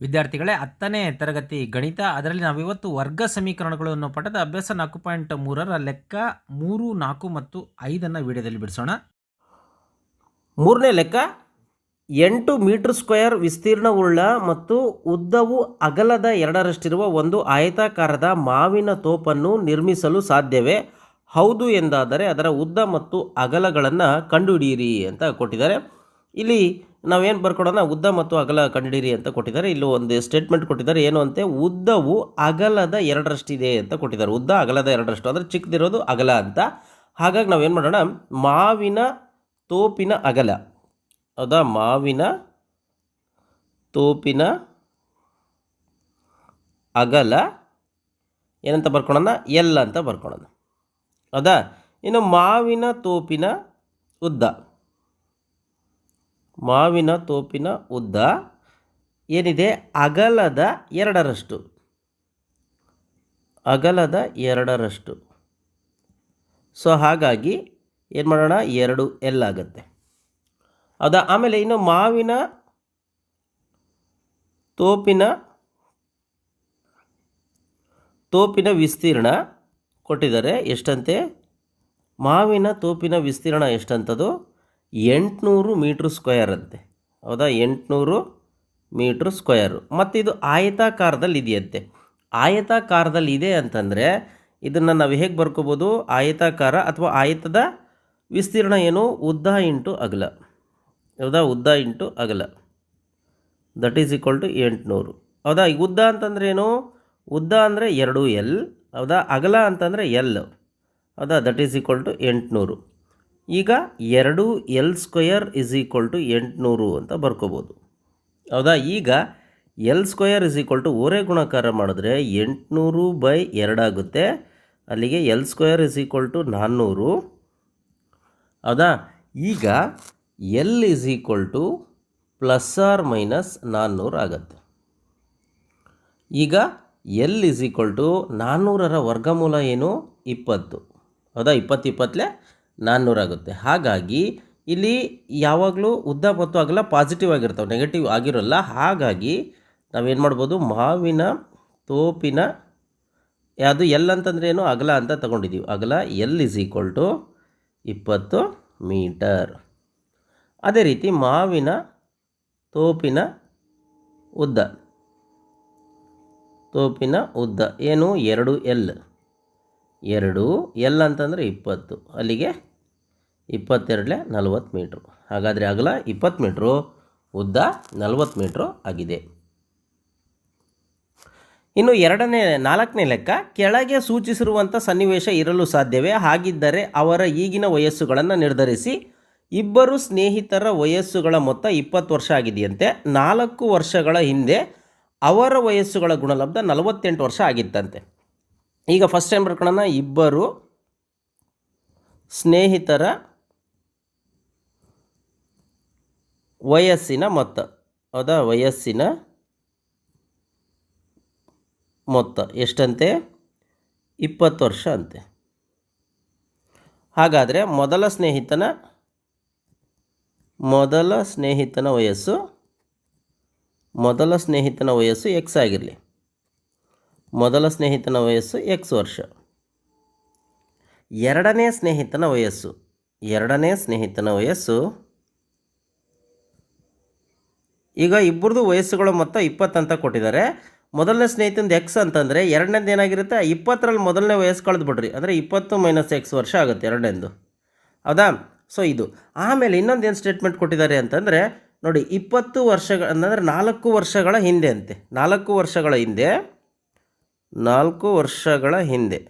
ವಿದ್ಯಾರ್ಥಿಗಳೇ, ಹತ್ತನೇ ತರಗತಿ ಗಣಿತ, ಅದರಲ್ಲಿ ನಾವಿವತ್ತು ವರ್ಗ ಸಮೀಕರಣಗಳನ್ನು ಪಠದ ಅಭ್ಯಾಸ ನಾಲ್ಕು ಪಾಯಿಂಟ್ ಮೂರರ ಲೆಕ್ಕ ಮೂರು, ನಾಲ್ಕು ಮತ್ತು ಐದನ್ನು ವಿಡಿಯೋದಲ್ಲಿ ಬಿಡಿಸೋಣ. ಮೂರನೇ ಲೆಕ್ಕ, ಎಂಟು ಮೀಟರ್ ಸ್ಕ್ವೇರ್ ವಿಸ್ತೀರ್ಣವುಳ್ಳ ಮತ್ತು ಉದ್ದವು ಅಗಲದ ಎರಡರಷ್ಟಿರುವ ಒಂದು ಆಯತಾಕಾರದ ಮಾವಿನ ತೋಪನ್ನು ನಿರ್ಮಿಸಲು ಸಾಧ್ಯವೇ? ಹೌದು ಎಂದಾದರೆ ಅದರ ಉದ್ದ ಮತ್ತು ಅಗಲಗಳನ್ನು ಕಂಡುಹಿಡಿಯಿರಿ ಅಂತ ಕೊಟ್ಟಿದ್ದಾರೆ. ಇಲ್ಲಿ ನಾವೇನು ಬರ್ಕೊಡೋಣ? ಉದ್ದ ಮತ್ತು ಅಗಲ ಕಂಡಿರಿ ಅಂತ ಕೊಟ್ಟಿದ್ದಾರೆ. ಇಲ್ಲಿ ಒಂದು ಸ್ಟೇಟ್ಮೆಂಟ್ ಕೊಟ್ಟಿದ್ದಾರೆ. ಏನು ಅಂತೆ? ಉದ್ದವು ಅಗಲದ ಎರಡರಷ್ಟಿದೆ ಅಂತ ಕೊಟ್ಟಿದ್ದಾರೆ. ಉದ್ದ, ಅಗಲದ ಎರಡರಷ್ಟು. ಅಂದರೆ ಚಿಕ್ಕದಿರೋದು ಅಗಲ ಅಂತ. ಹಾಗಾಗಿ ನಾವೇನು ಮಾಡೋಣ? ಮಾವಿನ ತೋಪಿನ ಅಗಲ. ಹೌದಾ? ಮಾವಿನ ತೋಪಿನ ಅಗಲ. ಏನಂತ ಬರ್ಕೊಳೋಣ? ಎಲ್ ಅಂತ ಬರ್ಕೊಳೋಣ. ಹೌದಾ? ಇನ್ನು ಮಾವಿನ ತೋಪಿನ ಉದ್ದ. ಮಾವಿನ ತೋಪಿನ ಉದ್ದ ಏನಿದೆ? ಅಗಲದ ಎರಡರಷ್ಟು. ಅಗಲದ ಎರಡರಷ್ಟು. ಸೊ ಹಾಗಾಗಿ ಏನು ಮಾಡೋಣ? ಎರಡು ಎಲ್ ಆಗುತ್ತೆ. ಹೌದಾ ಆಮೇಲೆ ಇನ್ನು ಮಾವಿನ ತೋಪಿನ ತೋಪಿನ ವಿಸ್ತೀರ್ಣ ಕೊಟ್ಟಿದ್ದಾರೆ. ಎಷ್ಟಂತೆ? ಮಾವಿನ ತೋಪಿನ ವಿಸ್ತೀರ್ಣ ಎಷ್ಟಂತದು? ಎಂಟುನೂರು ಮೀಟ್ರ್ ಸ್ಕ್ವೇರ್ ಅಂತೆ. ಹೌದಾ? ಎಂಟುನೂರು ಮೀಟ್ರ್ ಸ್ಕ್ವೇರು. ಮತ್ತು ಇದು ಆಯತಾಕಾರದಲ್ಲಿ ಇದೆಯಂತೆ. ಆಯತಾಕಾರದಲ್ಲಿ ಇದೆ ಅಂತಂದರೆ ಇದನ್ನು ನಾವು ಹೇಗೆ ಬರ್ಕೋಬೋದು? ಆಯತಾಕಾರ ಅಥವಾ ಆಯತದ ವಿಸ್ತೀರ್ಣ ಏನು? ಉದ್ದ ಇಂಟು ಅಗಲ. ಹೌದಾ? ಉದ್ದ ಇಂಟು ಅಗಲ. ದಟ್ ಈಸ್ ಈಕ್ವಲ್ ಟು ಎಂಟುನೂರು. ಹೌದಾ? ಈಗ ಉದ್ದ ಅಂತಂದ್ರೆ ಏನು? ಉದ್ದ ಅಂದರೆ ಎರಡು ಎಲ್. ಹೌದಾ? ಅಗಲ ಅಂತಂದರೆ ಎಲ್. ಹೌದಾ? ದಟ್ ಈಸ್ ಈಕ್ವಲ್ ಟು ಎಂಟುನೂರು. ಈಗ ಎರಡು L square is equal to ಎಂಟುನೂರು ಅಂತ ಬರ್ಕೋಬೋದು. ಹೌದಾ? ಈಗ L square is equal to ಓರೆ ಗುಣಾಕಾರ ಮಾಡಿದ್ರೆ ಎಂಟುನೂರು ಬೈ ಎರಡಾಗುತ್ತೆ ಅಲ್ಲಿಗೆ L square is equal to ನಾನ್ನೂರು. ಹೌದಾ? ಈಗ L is equal to plus or minus ನಾನ್ನೂರು ಆಗುತ್ತೆ. ಈಗ ಎಲ್ ಇಸ್ ಈಕ್ವಲ್ ಟು ನಾನ್ನೂರರ ವರ್ಗಮೂಲ ಏನು? ಇಪ್ಪತ್ತು. ಹೌದಾ? ಇಪ್ಪತ್ತು ಇಪ್ಪತ್ತಲೇ ನಾನ್ನೂರಾಗುತ್ತೆ ಹಾಗಾಗಿ ಇಲ್ಲಿ ಯಾವಾಗಲೂ ಉದ್ದ ಮತ್ತು ಅಗಲ ಪಾಸಿಟಿವ್ ಆಗಿರ್ತವೆ ನೆಗೆಟಿವ್ ಆಗಿರೋಲ್ಲ. ಹಾಗಾಗಿ ನಾವೇನು ಮಾಡ್ಬೋದು? ಮಾವಿನ, ತೋಪಿನ, ಅದು ಎಲ್ ಅಂತಂದ್ರೆ ಏನು? ಅಗಲ ಅಂತ ತಗೊಂಡಿದ್ದೀವಿ ಅಗಲ ಎಲ್ ಇಸ್ ಈಕ್ವಲ್ ಟು ಇಪ್ಪತ್ತು ಮೀಟರ್. ಅದೇ ರೀತಿ ಮಾವಿನ, ತೋಪಿನ ಉದ್ದ. ತೋಪಿನ ಉದ್ದ. ಏನು? ಎರಡು ಎಲ್. ಎರಡು, ಎಲ್ ಅಂತಂದರೆ ಇಪ್ಪತ್ತು. ಅಲ್ಲಿಗೆ ಇಪ್ಪತ್ತೆರಡಲೆ ನಲ್ವತ್ತು ಮೀಟ್ರು. ಹಾಗಾದರೆ ಅಗಲ ಇಪ್ಪತ್ತು ಮೀಟ್ರು, ಉದ್ದ ನಲ್ವತ್ತು ಮೀಟ್ರು ಆಗಿದೆ. ಇನ್ನು ಎರಡನೇ, ನಾಲ್ಕನೇ ಲೆಕ್ಕ, ಕೆಳಗೆ ಸೂಚಿಸಿರುವಂಥ ಸನ್ನಿವೇಶ ಇರಲು ಸಾಧ್ಯವೇ? ಹಾಗಿದ್ದರೆ ಅವರ ಈಗಿನ ವಯಸ್ಸುಗಳನ್ನು ನಿರ್ಧರಿಸಿ, ಇಬ್ಬರು ಸ್ನೇಹಿತರ ವಯಸ್ಸುಗಳ ಮೊತ್ತ ಇಪ್ಪತ್ತು ವರ್ಷ ಆಗಿದೆಯಂತೆ. ನಾಲ್ಕು ವರ್ಷಗಳ ಹಿಂದೆ ಅವರ ವಯಸ್ಸುಗಳ ಗುಣಲಬ್ಧ ನಲವತ್ತೆಂಟು ವರ್ಷ ಆಗಿತ್ತಂತೆ. ಈಗ ಫಸ್ಟ್ ಟೈಮ್ ಬರ್ಕೊಳ್ಳೋಣ ಇಬ್ಬರು ಸ್ನೇಹಿತರ ವಯಸ್ಸಿನ ಮೊತ್ತ. ಹೌದಾ? ವಯಸ್ಸಿನ ಮೊತ್ತ. ಎಷ್ಟಂತೆ? ಇಪ್ಪತ್ತು ವರ್ಷ ಅಂತೆ. ಹಾಗಾದರೆ ಮೊದಲ ಸ್ನೇಹಿತನ ಮೊದಲ ಸ್ನೇಹಿತನ ವಯಸ್ಸು, ಮೊದಲ ಸ್ನೇಹಿತನ ವಯಸ್ಸು ಎಕ್ಸ್ ಆಗಿರಲಿ. ಮೊದಲ ಸ್ನೇಹಿತನ ವಯಸ್ಸು ಎಕ್ಸ್ ವರ್ಷ. ಎರಡನೇ ಸ್ನೇಹಿತನ ವಯಸ್ಸು. ಎರಡನೇ ಸ್ನೇಹಿತನ ವಯಸ್ಸು. ಈಗ ಇಬ್ಬರದು ವಯಸ್ಸುಗಳು ಮೊತ್ತ ಅಂತ ಕೊಟ್ಟಿದ್ದಾರೆ. ಮೊದಲನೇ ಸ್ನೇಹಿತಂದು ಎಕ್ಸ್ ಅಂತಂದರೆ ಎರಡನೇದು ಏನಾಗಿರುತ್ತೆ? ಇಪ್ಪತ್ತರಲ್ಲಿ ಮೊದಲನೇ ವಯಸ್ಸು ಕಳೆದು ಬಿಡ್ರಿ. ಅಂದರೆ ಇಪ್ಪತ್ತು ಮೈನಸ್ ಎಕ್ಸ್ ವರ್ಷ ಆಗುತ್ತೆ ಎರಡನೇದು. ಹೌದಾ? ಸೊ ಇದು. ಆಮೇಲೆ ಇನ್ನೊಂದು ಏನು ಸ್ಟೇಟ್ಮೆಂಟ್ ಕೊಟ್ಟಿದ್ದಾರೆ ಅಂತಂದರೆ, ನೋಡಿ, ಇಪ್ಪತ್ತು ವರ್ಷಗಳ ಅಂದರೆ ನಾಲ್ಕು ವರ್ಷಗಳ ಹಿಂದೆ ಅಂತೆ. ನಾಲ್ಕು ವರ್ಷಗಳ ಹಿಂದೆ ನಾಲ್ಕು ವರ್ಷಗಳ ಹಿಂದೆ.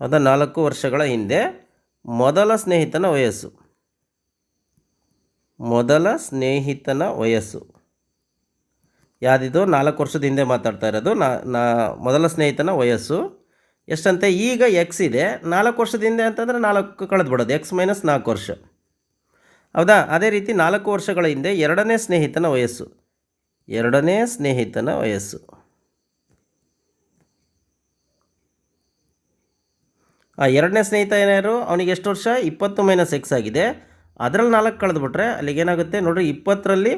ಅದ ನಾಲ್ಕು ವರ್ಷಗಳ ಹಿಂದೆ ಮೊದಲ ಸ್ನೇಹಿತನ ವಯಸ್ಸು. ಮೊದಲ ಸ್ನೇಹಿತನ ವಯಸ್ಸು. ಯಾವುದಿದು? ನಾಲ್ಕು ವರ್ಷದ ಹಿಂದೆ ಮಾತಾಡ್ತಾ ಇರೋದು. ನಾ ನಾ, ಮೊದಲ ಸ್ನೇಹಿತನ ವಯಸ್ಸು. ಎಷ್ಟಂತೆ? ಈಗ ಎಕ್ಸ್ ಇದೆ. ನಾಲ್ಕು ವರ್ಷದ ಹಿಂದೆ ಅಂತಂದರೆ ನಾಲ್ಕು ಕಳೆದು ಬಿಡೋದು ಎಕ್ಸ್ ಮೈನಸ್ ನಾಲ್ಕು ವರ್ಷ. ಹೌದಾ? ಅದೇ ರೀತಿ ನಾಲ್ಕು ವರ್ಷಗಳ ಹಿಂದೆ ಎರಡನೇ ಸ್ನೇಹಿತನ ವಯಸ್ಸು. ಎರಡನೇ ಸ್ನೇಹಿತನ ವಯಸ್ಸು. ಆ ಎರಡನೇ ಸ್ನೇಹಿತ ಏನಾರು ಅವನಿಗೆ ಎಷ್ಟು ವರ್ಷ? ಇಪ್ಪತ್ತು ಮೈನಸ್ ಎಕ್ಸ್ ಆಗಿದೆ. ಅದರಲ್ಲಿ ನಾಲ್ಕು ಕಳೆದುಬಿಟ್ರೆ ಅಲ್ಲಿಗೆ ಏನಾಗುತ್ತೆ? ನೋಡಿರಿ, ಇಪ್ಪತ್ತರಲ್ಲಿ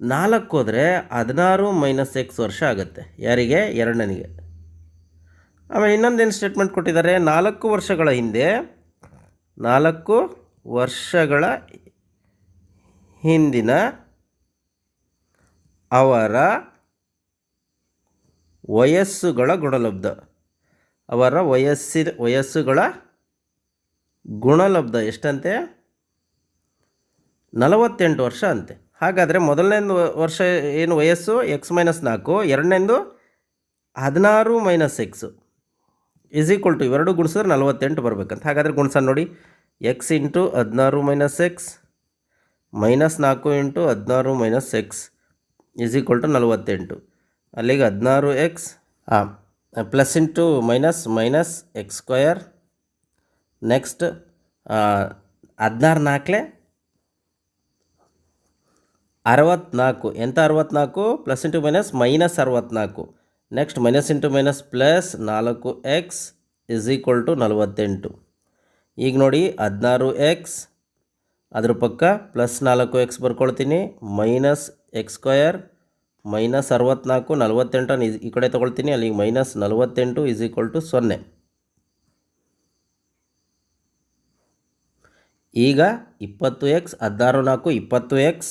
ನಾಲ್ಕು ಹೋದರೆ ಹದಿನಾರು ಮೈನಸ್ ಎಕ್ಸ್ ವರ್ಷ ಆಗುತ್ತೆ. ಯಾರಿಗೆ? ಎರಡನೇನಿಗೆ. ಆಮೇಲೆ ಇನ್ನೊಂದೇನು ಸ್ಟೇಟ್ಮೆಂಟ್ ಕೊಟ್ಟಿದ್ದಾರೆ? ನಾಲ್ಕು ವರ್ಷಗಳ ಹಿಂದೆ, ನಾಲ್ಕು ವರ್ಷಗಳ ಹಿಂದಿನ ಅವರ ವಯಸ್ಸುಗಳ ಗುಣಲಬ್ಧ. ಅವರ ವಯಸ್ಸಿನ ವಯಸ್ಸುಗಳ ಗುಣಲಬ್ಧ ಎಷ್ಟಂತೆ? ನಲವತ್ತೆಂಟು ವರ್ಷ ಅಂತೆ. ಹಾಗಾದರೆ ಮೊದಲನೇದು ವರ್ಷ ಏನು ವಯಸ್ಸು? ಎಕ್ಸ್ ಮೈನಸ್ ನಾಲ್ಕು, ಎರಡನೇದು ಹದಿನಾರು minus x is equal to ಇವೆರಡು ಗುಣಿಸಿದ್ರೆ ನಲವತ್ತೆಂಟು ಬರಬೇಕಂತ. ಹಾಗಾದರೆ ಗುಣಿಸ ನೋಡಿ. ಎಕ್ಸ್ ಇಂಟು ಹದಿನಾರು ಮೈನಸ್ ಎಕ್ಸ್ ಮೈನಸ್ ನಾಲ್ಕು ಇಂಟು ಹದಿನಾರು minus x is equal to ನಲವತ್ತೆಂಟು. ಅಲ್ಲಿಗೆ ಹದಿನಾರು ಎಕ್ಸ್ ಹಾಂ plus into minus minus x square next ಹದಿನಾರು ನಾಲ್ಕಲೆ ಅರವತ್ನಾಲ್ಕು. ಎಂಥ ಅರವತ್ನಾಲ್ಕು? ಪ್ಲಸ್ ಇಂಟು ಮೈನಸ್ ಮೈನಸ್ ಅರವತ್ನಾಲ್ಕು. Next minus into minus plus ನಾಲ್ಕು ಎಕ್ಸ್ ಇಸ್ ಈಕ್ವಲ್ ಟು ನಲವತ್ತೆಂಟು. ಈಗ ನೋಡಿ, ಹದಿನಾರು ಎಕ್ಸ್ ಅದ್ರ ಪಕ್ಕ ಪ್ಲಸ್ ನಾಲ್ಕು ಎಕ್ಸ್ ಬರ್ಕೊಳ್ತೀನಿ. ಮೈನಸ್ ಎಕ್ಸ್ ಸ್ಕ್ವಯರ್ ಮೈನಸ್ ಅರವತ್ನಾಲ್ಕು ನಲವತ್ತೆಂಟನ್ನು ಈ ಕಡೆ ತೊಗೊಳ್ತೀನಿ. ಅಲ್ಲಿಗೆ ಮೈನಸ್ ನಲವತ್ತೆಂಟು ಇಸ್ ಈಕ್ವಲ್ ಟು ಸೊನ್ನೆ. ಈಗ ಇಪ್ಪತ್ತು ಎಕ್ಸ್ ಹದಿನಾರು ನಾಲ್ಕು, ಇಪ್ಪತ್ತು ಎಕ್ಸ್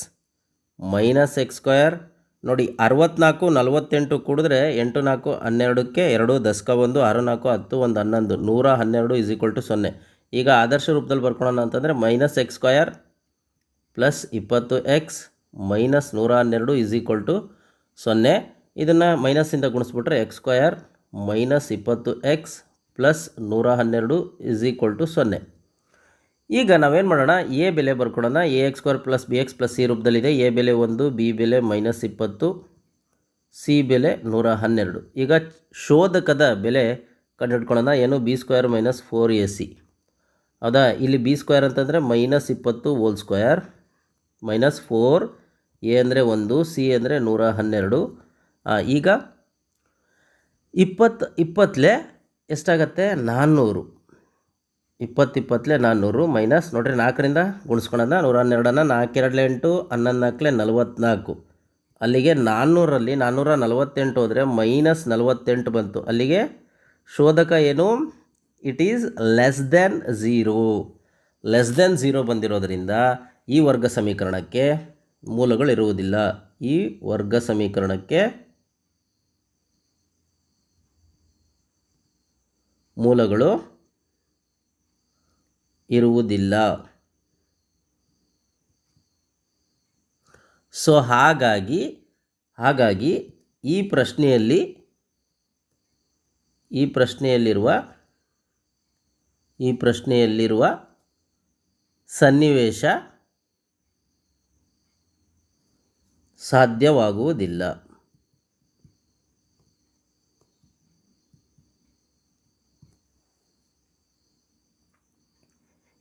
ಮೈನಸ್ ಎಕ್ಸ್ ಸ್ಕ್ವಯರ್ ನೋಡಿ, ಅರವತ್ನಾಲ್ಕು, ನಲವತ್ತೆಂಟು ಕೂಡಿದ್ರೆ ಎಂಟು ನಾಲ್ಕು, ಹನ್ನೆರಡಕ್ಕೆ ಎರಡು, ದಶಕ ಒಂದು, ಆರು ನಾಲ್ಕು, ಹತ್ತು, ಒಂದು, ಹನ್ನೊಂದು, ನೂರ ಹನ್ನೆರಡು ಇಸ್ ಈಕ್ವಲ್ ಟು ಸೊನ್ನೆ. ಈಗ ಆದರ್ಶ ರೂಪದಲ್ಲಿ ಬರ್ಕೊಳ್ಳೋಣ ಅಂತಂದರೆ ಮೈನಸ್ ಎಕ್ಸ್ ಸ್ಕ್ವಯರ್ ಪ್ಲಸ್ ಇಪ್ಪತ್ತು ಎಕ್ಸ್ ಮೈನಸ್ ನೂರ ಹನ್ನೆರಡು ಇಸ್ ಈಕ್ವಲ್ ಟು ಸೊನ್ನೆ, ಇದನ್ನು ಮೈನಸ್ಸಿಂದ ಗುಣಿಸ್ಬಿಟ್ರೆ ಎಕ್ಸ್ ಸ್ಕ್ವಯರ್ ಮೈನಸ್ ಇಪ್ಪತ್ತು ಎಕ್ಸ್ ಪ್ಲಸ್ ನೂರ ಹನ್ನೆರಡು ಇಸ್ ಈಕ್ವಲ್ ಟು ಸೊನ್ನೆ. ಈಗ ನಾವೇನು ಮಾಡೋಣ ಎ ಬೆಲೆ ಬರ್ಕೊಡೋಣ. A x square plus B x plus C ರೂಪದಲ್ಲಿದೆ. ಎ ಬೆಲೆ ಒಂದು ಬಿ ಬೆಲೆ ಮೈನಸ್ ಇಪ್ಪತ್ತು ಸಿ ಬೆಲೆ ನೂರ ಹನ್ನೆರಡು. ಈಗ ಶೋಧಕದ ಬೆಲೆ ಕಂಡುಹಿಡ್ಕೊಳ್ಳೋಣ. ಏನು? B square minus four A C ಹೌದಾ ಇಲ್ಲಿ ಬಿ ಸ್ಕ್ವೇರ್ ಅಂತಂದರೆ ಮೈನಸ್ ಇಪ್ಪತ್ತು whole square minus four A ಅಂದರೆ ಒಂದು, ಸಿ ಅಂದರೆ ನೂರ ಹನ್ನೆರಡು. ಈಗ ಇಪ್ಪತ್ತು ಇಪ್ಪತ್ತಲೆ ಎಷ್ಟಾಗತ್ತೆ? ನಾನ್ನೂರು. ಇಪ್ಪತ್ತಿಪ್ಪತ್ತಲೆ ನಾನ್ನೂರು ಮೈನಸ್, ನೋಡ್ರಿ ನಾಲ್ಕರಿಂದ ಗುಣಿಸ್ಕೊಳೋದ ನೂರ ಹನ್ನೆರಡನ್ನು ನಾಲ್ಕೆರಡಲೆ ಎಂಟು ಹನ್ನೊಂದು ನಾಲ್ಕಲೆ ನಲವತ್ತ್ನಾಲ್ಕು ಅಲ್ಲಿಗೆ ನಾನ್ನೂರಲ್ಲಿ ನಾನ್ನೂರ ನಲವತ್ತೆಂಟು ಹೋದರೆ ಮೈನಸ್ ನಲವತ್ತೆಂಟು ಬಂತು. ಅಲ್ಲಿಗೆ ಶೋಧಕ ಏನು? It is less than zero less than zero ಬಂದಿರೋದರಿಂದ ಈ ವರ್ಗ ಸಮೀಕರಣಕ್ಕೆ ಮೂಲಗಳು ಇರುವುದಿಲ್ಲ ಈ ವರ್ಗ ಸಮೀಕರಣಕ್ಕೆ ಮೂಲಗಳು ಇರುವುದಿಲ್ಲ. ಸೊ ಹಾಗಾಗಿ ಹಾಗಾಗಿ ಈ ಪ್ರಶ್ನೆಯಲ್ಲಿ, ಈ ಪ್ರಶ್ನೆಯಲ್ಲಿರುವ ಈ ಪ್ರಶ್ನೆಯಲ್ಲಿರುವ ಸನ್ನಿವೇಶ ಸಾಧ್ಯವಾಗುವುದಿಲ್ಲ.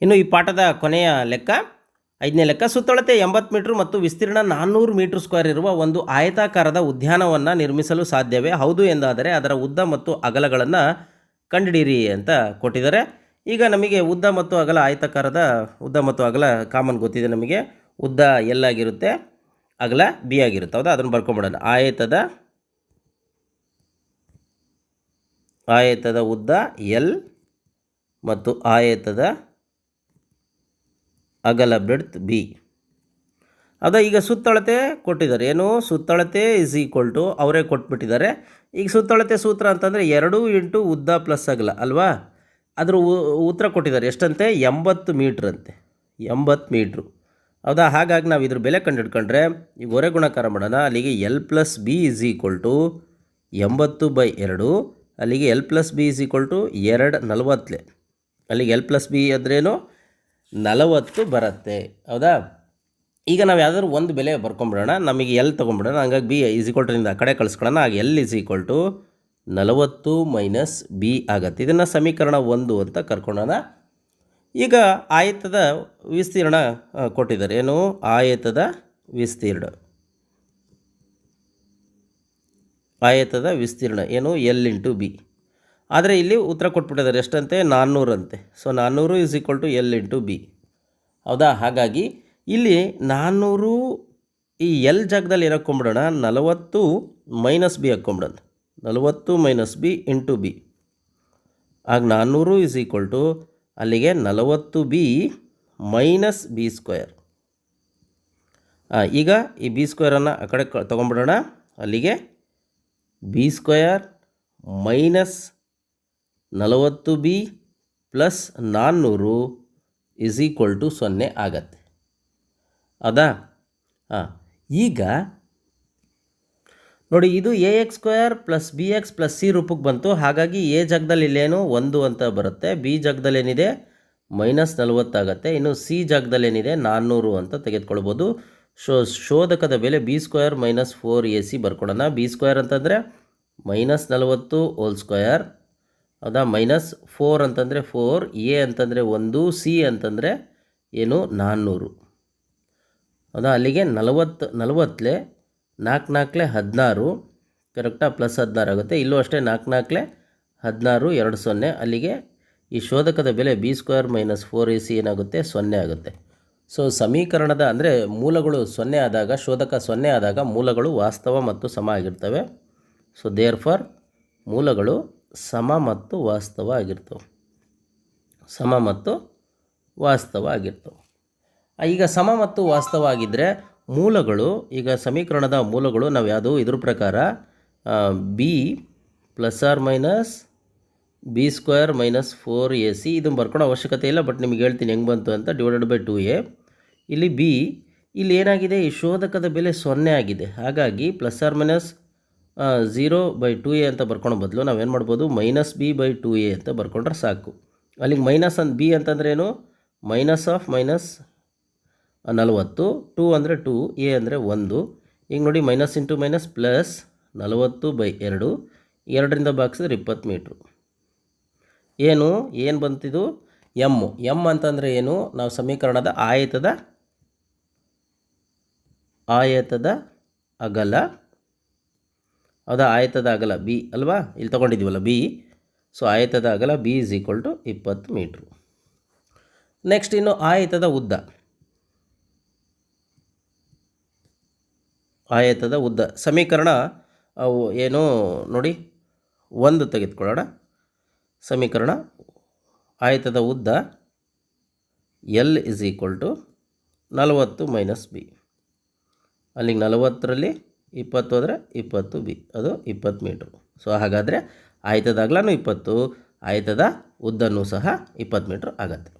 ಇನ್ನು ಈ ಪಾಠದ ಕೊನೆಯ ಲೆಕ್ಕ, ಐದನೇ ಲೆಕ್ಕ, ಸುತ್ತಳತೆ ಎಂಬತ್ತು ಮೀಟರ್ ಮತ್ತು ವಿಸ್ತೀರ್ಣ ನಾನ್ನೂರು ಮೀಟರ್ ಸ್ಕ್ವೇರ್ ಇರುವ ಒಂದು ಆಯತಾಕಾರದ ಉದ್ಯಾನವನ್ನು ನಿರ್ಮಿಸಲು ಸಾಧ್ಯವೇ? ಹೌದು ಎಂದಾದರೆ ಅದರ ಉದ್ದ ಮತ್ತು ಅಗಲಗಳನ್ನು ಕಂಡುಹಿಡಿಯಿರಿ ಅಂತ ಕೊಟ್ಟಿದ್ದಾರೆ. ಈಗ ನಮಗೆ ಉದ್ದ ಮತ್ತು ಅಗಲ ಆಯತಾಕಾರದ, ಉದ್ದ ಮತ್ತು ಅಗಲ ಕಾಮನ್ ಗೊತ್ತಿದೆ ನಮಗೆ. ಉದ್ದ ಎಲ್ ಆಗಿರುತ್ತೆ ಅಗಲ ಬಿ ಆಗಿರುತ್ತೆ. ಹೌದಾ? ಅದನ್ನು ಬರ್ಕೊಂಬಿಡೋಣ. ಆಯತದ ಆಯತದ ಉದ್ದ ಎಲ್ ಮತ್ತು ಆಯತದ ಅಗಲ ಬ್ರೆಡ್ತ್ ಬಿ. ಅದ ಈಗ ಸುತ್ತಳತೆ ಕೊಟ್ಟಿದ್ದಾರೆ. ಏನು? ಸುತ್ತಳತೆ ಇಸ್ ಈಕ್ವಲ್ ಟು ಅವರೇ ಕೊಟ್ಬಿಟ್ಟಿದ್ದಾರೆ. ಈಗ ಸುತ್ತಳತೆ ಸೂತ್ರ ಅಂತಂದರೆ ಎರಡು ಇಂಟು ಉದ್ದ ಪ್ಲಸ್ ಅಗಲ, ಅಲ್ವಾ? ಅದ್ರ ಉತ್ತರ ಕೊಟ್ಟಿದ್ದಾರೆ. ಎಷ್ಟಂತೆ? ಎಂಬತ್ತು ಮೀಟ್ರ್ ಅಂತೆ. ಎಂಬತ್ತು ಮೀಟ್ರು. ಹೌದಾ? ಹಾಗಾಗಿ ನಾವು ಇದ್ರ ಬೆಲೆ ಕಂಡು ಹಿಡ್ಕೊಂಡ್ರೆ ಈಗ ಹೊರೆ ಗುಣಕಾರ ಮಾಡೋಣ. ಅಲ್ಲಿಗೆ L plus B is equal to ಎಂಬತ್ತು ಬೈ ಎರಡು. ಅಲ್ಲಿಗೆ L plus B is equal to ಎರಡು ನಲವತ್ತಲೆ. ಅಲ್ಲಿಗೆ ಎಲ್ ಪ್ಲಸ್ ಬಿ ಅಂದ್ರೇನು? ನಲವತ್ತು ಬರುತ್ತೆ. ಹೌದಾ? ಈಗ ನಾವು ಯಾವ್ದಾದ್ರು ಒಂದು ಬೆಲೆ ಬರ್ಕೊಂಬಿಡೋಣ. ನಮಗೆ ಎಲ್ ತೊಗೊಂಬಿಡೋಣ. ಹಂಗಾಗಿ ಬಿ ಈಸ್ ಈಕ್ವಲ್ ಟು ಆ ಕಡೆ ಕಳಿಸ್ಕೊಳ್ಳೋಣ ಆಗ ಎಲ್ ಈಸ್ ಈಕ್ವಲ್ ಟು ನಲವತ್ತು ಮೈನಸ್ ಬಿ ಆಗತ್ತೆ. ಇದನ್ನು ಸಮೀಕರಣ ಒಂದು ಅಂತ ಕರ್ಕೊಳ್ಳೋಣ ಈಗ ಆಯತದ ವಿಸ್ತೀರ್ಣ ಕೊಟ್ಟಿದ್ದಾರೆ. ಏನು? ಆಯತದ ವಿಸ್ತೀರ್ಣ. ಆಯತದ ವಿಸ್ತೀರ್ಣ. ಏನು? ಎಲ್ ಇಂಟು ಬಿ ಆದರೆ ಇಲ್ಲಿ ಉತ್ತರ ಕೊಟ್ಬಿಟ್ಟಿದ್ದಾರೆ. ಎಷ್ಟಂತೆ? ನಾನ್ನೂರಂತೆ ಸೊ ನಾನ್ನೂರು is equal to L into B ಹೌದಾ? ಹಾಗಾಗಿ ಇಲ್ಲಿ ನಾನ್ನೂರು ಈ ಎಲ್ ಜಾಗದಲ್ಲಿ ಏನು ಹಾಕ್ಕೊಂಬಿಡೋಣ? ನಲವತ್ತು ಮೈನಸ್ ಬಿ ಹಾಕ್ಕೊಂಬಿಡೋಣ. ನಲವತ್ತು ಮೈನಸ್ ಬಿ ಇಂಟು ಬಿ ಆಗ ನಾನ್ನೂರು ಇಸ್ ಈಕ್ವಲ್ ಟು ಅಲ್ಲಿಗೆ ನಲವತ್ತು ಬಿ ಮೈನಸ್ ಬಿ ಸ್ಕ್ವೇರ್. ಈಗ ಈ ಬಿ ಸ್ಕ್ವೇರನ್ನು ಆ ಕಡೆ ತೊಗೊಂಡ್ಬಿಡೋಣ. ಅಲ್ಲಿಗೆ ಬಿ ಸ್ಕ್ವೇರ್ ಮೈನಸ್ ನಲವತ್ತು ಬಿ ಪ್ಲಸ್ ನಾನ್ನೂರು ಇಸ್ ಈಕ್ವಲ್ ಟು ಸೊನ್ನೆ ಆಗತ್ತೆ. ಅದಾ? ಹಾಂ ಈಗ ನೋಡಿ, ಇದು A x square plus B x plus C ರೂಪಕ್ಕೆ ಬಂತು. ಹಾಗಾಗಿ ಎ ಜಾಗದಲ್ಲಿ ಇಲ್ಲೇನು ಒಂದು ಅಂತ ಬರುತ್ತೆ. ಬಿ ಜಾಗದಲ್ಲಿ ಏನಿದೆ? ಮೈನಸ್ ನಲವತ್ತಾಗತ್ತೆ ಇನ್ನು ಸಿ ಜಾಗದಲ್ಲಿ ಏನಿದೆ? ನಾನ್ನೂರು ಅಂತ ತೆಗೆದುಕೊಳ್ಬೋದು. ಶೋ, ಶೋಧಕದ ಬೆಲೆ B square minus four A C ಬರ್ಕೊಡೋಣ. B square ಅಂತಂದರೆ ಮೈನಸ್ ನಲವತ್ತು ಹೋಲ್ ಸ್ಕ್ವೇರ್ ಹೌದಾ ಮೈನಸ್ ಫೋರ್ ಅಂತಂದರೆ ಫೋರ್ ಎ ಅಂತಂದರೆ ಒಂದು ಸಿ ಅಂತಂದರೆ ಏನು? ನಾನ್ನೂರು. ಹೌದಾ ಅಲ್ಲಿಗೆ ನಲವತ್ತು, ನಲವತ್ತಲೆ ನಾಲ್ಕು ನಾಲ್ಕಲೆ ಹದಿನಾರು ಕರೆಕ್ಟಾ ಪ್ಲಸ್ ಹದಿನಾರು ಆಗುತ್ತೆ. ಇಲ್ಲೂ ಅಷ್ಟೇ ನಾಲ್ಕು ನಾಲ್ಕಲೆ ಹದಿನಾರು, ಎರಡು ಸೊನ್ನೆ. ಅಲ್ಲಿಗೆ ಈ ಶೋಧಕದ ಬೆಲೆ B square minus four A C ಏನಾಗುತ್ತೆ? ಸೊನ್ನೆ ಆಗುತ್ತೆ. ಸೊ ಸಮೀಕರಣದ, ಅಂದರೆ ಮೂಲಗಳು ಸೊನ್ನೆ ಆದಾಗ, ಶೋಧಕ ಸೊನ್ನೆ ಆದಾಗ ಮೂಲಗಳು ವಾಸ್ತವ ಮತ್ತು ಸಮ ಆಗಿರ್ತವೆ. ಸೊ ದೇರ್ ಫಾರ್ ಮೂಲಗಳು ಸಮ ಮತ್ತು ವಾಸ್ತವ ಆಗಿರ್ತವೆ. ಸಮ ಮತ್ತು ವಾಸ್ತವ ಆಗಿರ್ತವೆ. ಈಗ ಸಮ ಮತ್ತು ವಾಸ್ತವ ಆಗಿದ್ದರೆ ಮೂಲಗಳು, ಈಗ ಸಮೀಕರಣದ ಮೂಲಗಳು ನಾವು ಯಾವುದು ಇದ್ರ ಪ್ರಕಾರ B plus or minus B square minus four A C ಇದನ್ನು ಬರ್ಕೊಳ್ಳೋ ಅವಶ್ಯಕತೆ ಇಲ್ಲ ಬಟ್ ನಿಮ್ಗೆ ಹೇಳ್ತೀನಿ ಹೆಂಗೆ ಬಂತು ಅಂತ ಡಿವೈಡೆಡ್ ಬೈ ಟು ಎ ಇಲ್ಲಿ ಬಿ ಇಲ್ಲಿ ಏನಾಗಿದೆ? ಈ ಶೋಧಕದ ಬೆಲೆ ಸೊನ್ನೆ ಆಗಿದೆ. ಹಾಗಾಗಿ plus or minus zero by two A ಅಂತ ಬರ್ಕೊಳೋ ಬದಲು ನಾವೇನು ಮಾಡ್ಬೋದು? Minus B by two A ಅಂತ ಬರ್ಕೊಂಡ್ರೆ ಸಾಕು. ಅಲ್ಲಿಗೆ ಮೈನಸ್ ಅಂತ ಬಿ ಅಂತಂದ್ರೇನು ಮೈನಸ್ ಆಫ್ ಮೈನಸ್ ನಲವತ್ತು, ಟೂ ಅಂದರೆ ಟೂ, ಎ ಅಂದರೆ ಒಂದು. ಈಗ ನೋಡಿ ಮೈನಸ್ ಇಂಟು ಮೈನಸ್ ಪ್ಲಸ್ ನಲವತ್ತು ಬೈ ಎರಡು. ಎರಡರಿಂದ ಭಾಗಿಸಿದ್ರೆ ಇಪ್ಪತ್ತು ಮೀಟ್ರು ಏನು? ಏನು ಬಂತಿದು? ಎಂ ಎಂ ಅಂತಂದರೆ ಏನು? ನಾವು ಸಮೀಕರಣದ ಆಯತದ ಆಯತದ ಅಗಲ. ಅದು ಆಯತದ ಅಗಲ ಬಿ ಅಲ್ವಾ? ಇಲ್ಲಿ ತೊಗೊಂಡಿದ್ದೀವಲ್ಲ ಬಿ ಸೊ ಆಯತದ ಅಗಲ ಬಿ ಇಸ್ ಈಕ್ವಲ್ ಟು ಇಪ್ಪತ್ತು ಮೀಟ್ರು ನೆಕ್ಸ್ಟ್ ಇನ್ನು ಆಯತದ ಉದ್ದ. ಆಯತದ ಉದ್ದ. ಸಮೀಕರಣ, ಅವು ಏನು ನೋಡಿ, ಒಂದು ತೆಗೆದುಕೊಳ್ಳೋಣ. ಸಮೀಕರಣ, ಆಯತದ ಉದ್ದ ಎಲ್ ಇಸ್ ಈಕ್ವಲ್ ಟು ನಲವತ್ತು ಮೈನಸ್ ಬಿ ಅಲ್ಲಿಗೆ ನಲವತ್ತರಲ್ಲಿ ಇಪ್ಪತ್ತು ಅಂದರೆ ಇಪ್ಪತ್ತು ಬಿ ಅದು ಇಪ್ಪತ್ತು ಮೀಟ್ರು ಸೊ ಹಾಗಾದರೆ ಆಯತದ ಅಗಲನೂ ಇಪ್ಪತ್ತು, ಆಯತದ ಉದ್ದನೂ ಸಹ ಇಪ್ಪತ್ತು ಮೀಟ್ರ್ ಆಗತ್ತೆ.